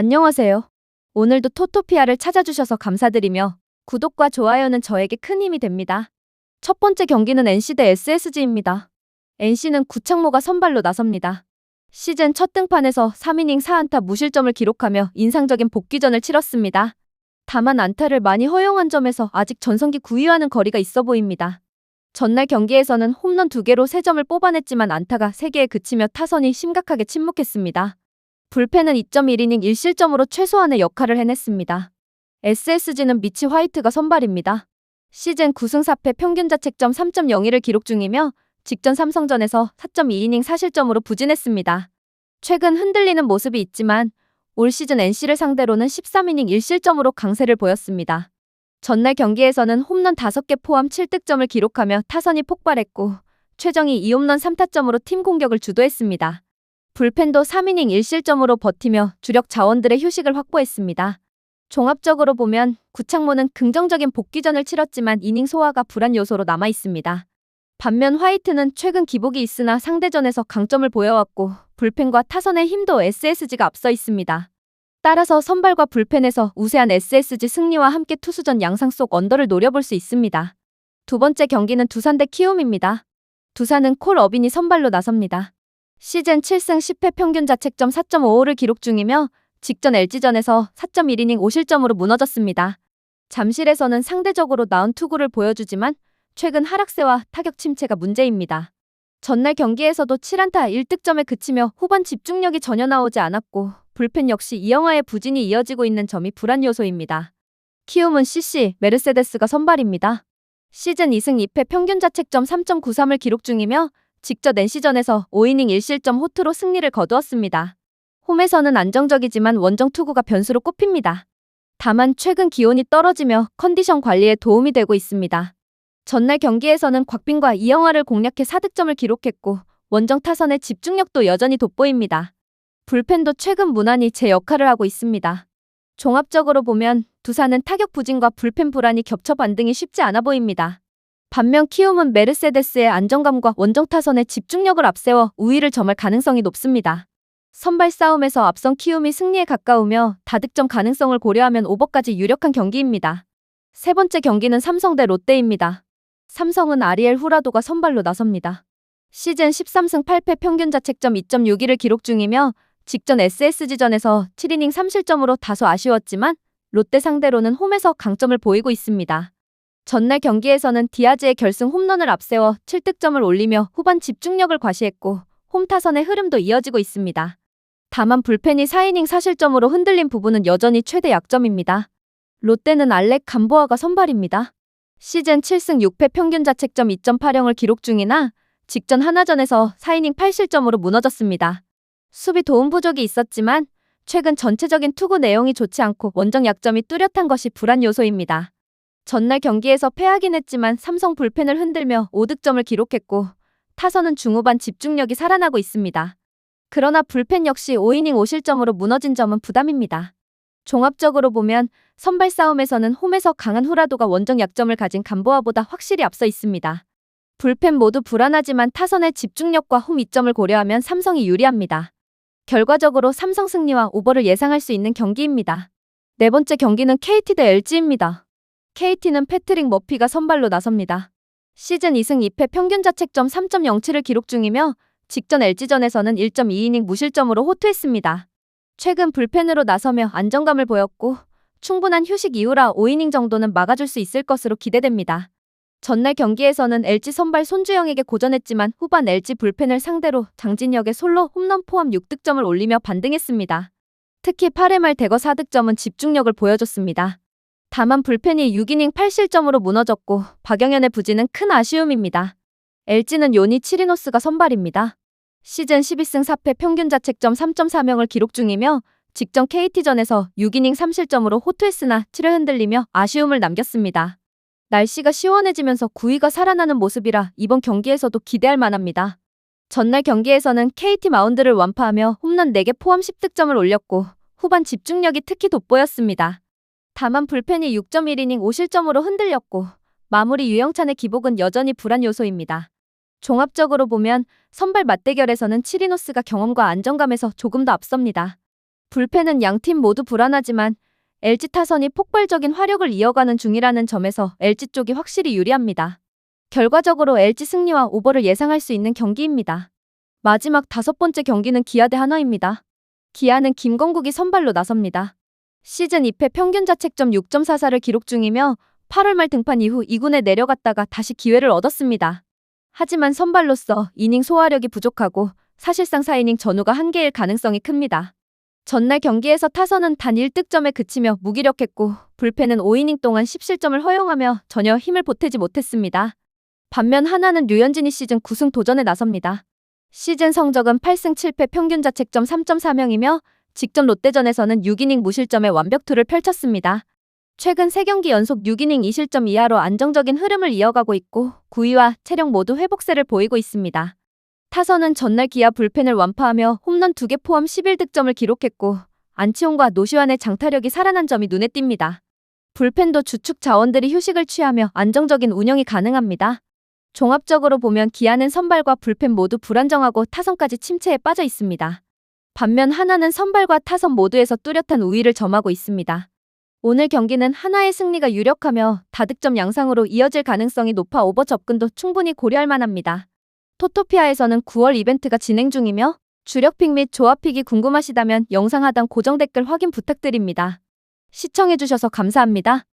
안녕하세요. 오늘도 토토피아를 찾아주셔서 감사드리며 구독과 좋아요는 저에게 큰 힘이 됩니다. 첫 번째 경기는 NC 대 SSG입니다. NC는 구창모가 선발로 나섭니다. 시즌 첫 등판에서 3이닝 4안타 무실점을 기록하며 인상적인 복귀전을 치렀습니다. 다만 안타를 많이 허용한 점에서 아직 전성기 9위와는 거리가 있어 보입니다. 전날 경기에서는 홈런 2개로 3점을 뽑아냈지만 안타가 3개에 그치며 타선이 심각하게 침묵했습니다. 불펜은 2.1이닝 1실점으로 최소한의 역할을 해냈습니다. SSG는 미치 화이트가 선발입니다. 시즌 9승 4패 평균 자책점 3.01을 기록 중이며 직전 삼성전에서 4.2이닝 4실점으로 부진했습니다. 최근 흔들리는 모습이 있지만 올 시즌 NC를 상대로는 13이닝 1실점으로 강세를 보였습니다. 전날 경기에서는 홈런 5개 포함 7득점을 기록하며 타선이 폭발했고 최정이 2홈런 3타점으로 팀 공격을 주도했습니다. 불펜도 3이닝 1실점으로 버티며 주력 자원들의 휴식을 확보했습니다. 종합적으로 보면 구창모는 긍정적인 복귀전을 치렀지만 이닝 소화가 불안 요소로 남아 있습니다. 반면 화이트는 최근 기복이 있으나 상대전에서 강점을 보여왔고 불펜과 타선의 힘도 SSG가 앞서 있습니다. 따라서 선발과 불펜에서 우세한 SSG 승리와 함께 투수전 양상 속 언더를 노려볼 수 있습니다. 두 번째 경기는 두산 대 키움입니다. 두산은 콜 어빈이 선발로 나섭니다. 시즌 7승 10패 평균 자책점 4.55를 기록 중이며 직전 LG전에서 4.1이닝 5실점으로 무너졌습니다. 잠실에서는 상대적으로 나은 투구를 보여주지만 최근 하락세와 타격 침체가 문제입니다. 전날 경기에서도 7안타 1득점에 그치며 후반 집중력이 전혀 나오지 않았고 불펜 역시 이영하의 부진이 이어지고 있는 점이 불안 요소입니다. 키움은 CC 메르세데스가 선발입니다. 시즌 2승 2패 평균 자책점 3.93을 기록 중이며 직전 NC전에서 5이닝 1실점 호투로 승리를 거두었습니다. 홈에서는 안정적이지만 원정 투구가 변수로 꼽힙니다. 다만 최근 기온이 떨어지며 컨디션 관리에 도움이 되고 있습니다. 전날 경기에서는 곽빈과 이영하를 공략해 4득점을 기록했고 원정 타선의 집중력도 여전히 돋보입니다. 불펜도 최근 무난히 제 역할을 하고 있습니다. 종합적으로 보면 두산은 타격 부진과 불펜 불안이 겹쳐 반등이 쉽지 않아 보입니다. 반면 키움은 메르세데스의 안정감과 원정 타선의 집중력을 앞세워 우위를 점할 가능성이 높습니다. 선발 싸움에서 앞선 키움이 승리에 가까우며 다득점 가능성을 고려하면 오버까지 유력한 경기입니다. 세 번째 경기는 삼성 대 롯데입니다. 삼성은 아리엘 후라도가 선발로 나섭니다. 시즌 13승 8패 평균 자책점 2.61을 기록 중이며 직전 SSG전에서 7이닝 3실점으로 다소 아쉬웠지만 롯데 상대로는 홈에서 강점을 보이고 있습니다. 전날 경기에서는 디아즈의 결승 홈런을 앞세워 7득점을 올리며 후반 집중력을 과시했고 홈 타선의 흐름도 이어지고 있습니다. 다만 불펜이 4이닝 4실점으로 흔들린 부분은 여전히 최대 약점입니다. 롯데는 알렉 감보아가 선발입니다. 시즌 7승 6패 평균 자책점 2.80을 기록 중이나 직전 하나전에서 4이닝 8실점으로 무너졌습니다. 수비 도움 부족이 있었지만 최근 전체적인 투구 내용이 좋지 않고 원정 약점이 뚜렷한 것이 불안 요소입니다. 전날 경기에서 패하긴 했지만 삼성 불펜을 흔들며 5득점을 기록했고 타선은 중후반 집중력이 살아나고 있습니다. 그러나 불펜 역시 5이닝 5실점으로 무너진 점은 부담입니다. 종합적으로 보면 선발 싸움에서는 홈에서 강한 후라도가 원정 약점을 가진 감보아보다 확실히 앞서 있습니다. 불펜 모두 불안하지만 타선의 집중력과 홈 이점을 고려하면 삼성이 유리합니다. 결과적으로 삼성 승리와 오버를 예상할 수 있는 경기입니다. 네 번째 경기는 KT 대 LG입니다. KT는 패트릭 머피가 선발로 나섭니다. 시즌 2승 2패 평균 자책점 3.07을 기록 중이며 직전 LG전에서는 1.2이닝 무실점으로 호투했습니다. 최근 불펜으로 나서며 안정감을 보였고 충분한 휴식 이후라 5이닝 정도는 막아줄 수 있을 것으로 기대됩니다. 전날 경기에서는 LG 선발 손주영에게 고전했지만 후반 LG 불펜을 상대로 장진혁의 솔로 홈런 포함 6득점을 올리며 반등했습니다. 특히 8회 말 대거 4득점은 집중력을 보여줬습니다. 다만 불펜이 6이닝 8실점으로 무너졌고 박영현의 부진은 큰 아쉬움입니다. LG는 요니 치리노스가 선발입니다. 시즌 12승 4패 평균 자책점 3.4명을 기록 중이며 직전 KT전에서 6이닝 3실점으로 호투했으나 7회 흔들리며 아쉬움을 남겼습니다. 날씨가 시원해지면서 구위가 살아나는 모습이라 이번 경기에서도 기대할 만합니다. 전날 경기에서는 KT 마운드를 완파하며 홈런 4개 포함 10득점을 올렸고 후반 집중력이 특히 돋보였습니다. 다만 불펜이 6.1이닝 5실점으로 흔들렸고 마무리 유영찬의 기복은 여전히 불안 요소입니다. 종합적으로 보면 선발 맞대결에서는 치리노스가 경험과 안정감에서 조금 더 앞섭니다. 불펜은 양팀 모두 불안하지만 LG 타선이 폭발적인 화력을 이어가는 중이라는 점에서 LG 쪽이 확실히 유리합니다. 결과적으로 LG 승리와 오버를 예상할 수 있는 경기입니다. 마지막 다섯 번째 경기는 기아 대 하나입니다. 기아는 김건국이 선발로 나섭니다. 시즌 2패 평균 자책점 6.44를 기록 중이며 8월 말 등판 이후 2군에 내려갔다가 다시 기회를 얻었습니다. 하지만 선발로서 이닝 소화력이 부족하고 사실상 4이닝 전후가 한계일 가능성이 큽니다. 전날 경기에서 타선은 단 1득점에 그치며 무기력했고 불펜은 5이닝 동안 10실점을 허용하며 전혀 힘을 보태지 못했습니다. 반면 하나는 류현진이 시즌 9승 도전에 나섭니다. 시즌 성적은 8승 7패 평균 자책점 3.4명이며 직전 롯데전에서는 6이닝 무실점의 완벽투를 펼쳤습니다. 최근 3경기 연속 6이닝 2실점 이하로 안정적인 흐름을 이어가고 있고 구위와 체력 모두 회복세를 보이고 있습니다. 타선은 전날 기아 불펜을 완파하며 홈런 2개 포함 11득점을 기록했고 안치홍과 노시환의 장타력이 살아난 점이 눈에 띕니다. 불펜도 주축 자원들이 휴식을 취하며 안정적인 운영이 가능합니다. 종합적으로 보면 기아는 선발과 불펜 모두 불안정하고 타선까지 침체에 빠져 있습니다. 반면 하나는 선발과 타선 모두에서 뚜렷한 우위를 점하고 있습니다. 오늘 경기는 하나의 승리가 유력하며 다득점 양상으로 이어질 가능성이 높아 오버 접근도 충분히 고려할 만합니다. 토토피아에서는 9월 이벤트가 진행 중이며 주력픽 및 조합픽이 궁금하시다면 영상 하단 고정 댓글 확인 부탁드립니다. 시청해주셔서 감사합니다.